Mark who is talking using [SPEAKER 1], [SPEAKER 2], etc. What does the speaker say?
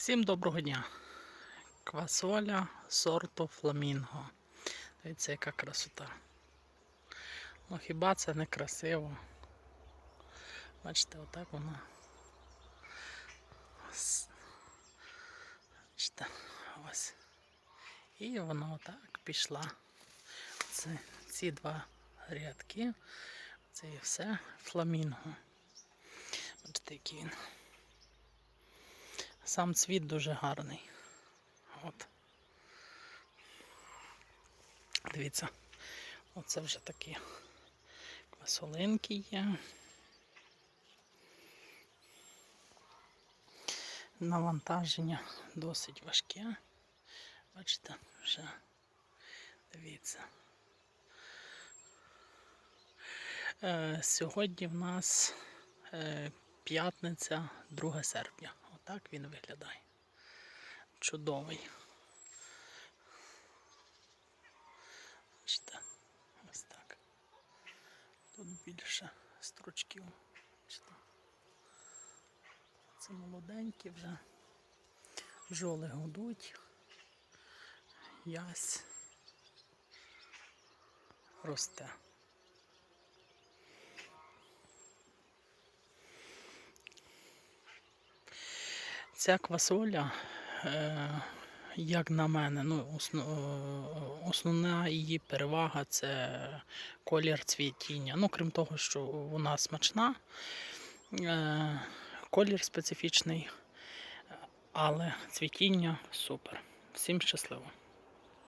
[SPEAKER 1] Всім доброго дня. Квасоля сорту фламінго. Дивіться, яка красота. Ну хіба це не красиво? Бачите, отак вона. С- Бачите, ось. І вона отак пішла. Це, ці два рядки. Це і все фламінго. Бачите, який він. Сам цвіт дуже гарний. От. Дивіться, оце вже такі квасолинки є. Навантаження досить важке. Бачите, вже дивіться. Е, сьогодні в нас е, п'ятниця, 2 серпня. Отак він виглядає. Чудовий. Бачите, ось так. Тут більше стручків. Бачите. Це молоденькі вже. Бджоли гудуть. Ясь росте. Ця квасоля, е, як на мене, ну, основна її перевага це колір цвітіння. Ну, крім того, що вона смачна, е, колір специфічний, але цвітіння супер. Всім щасливо!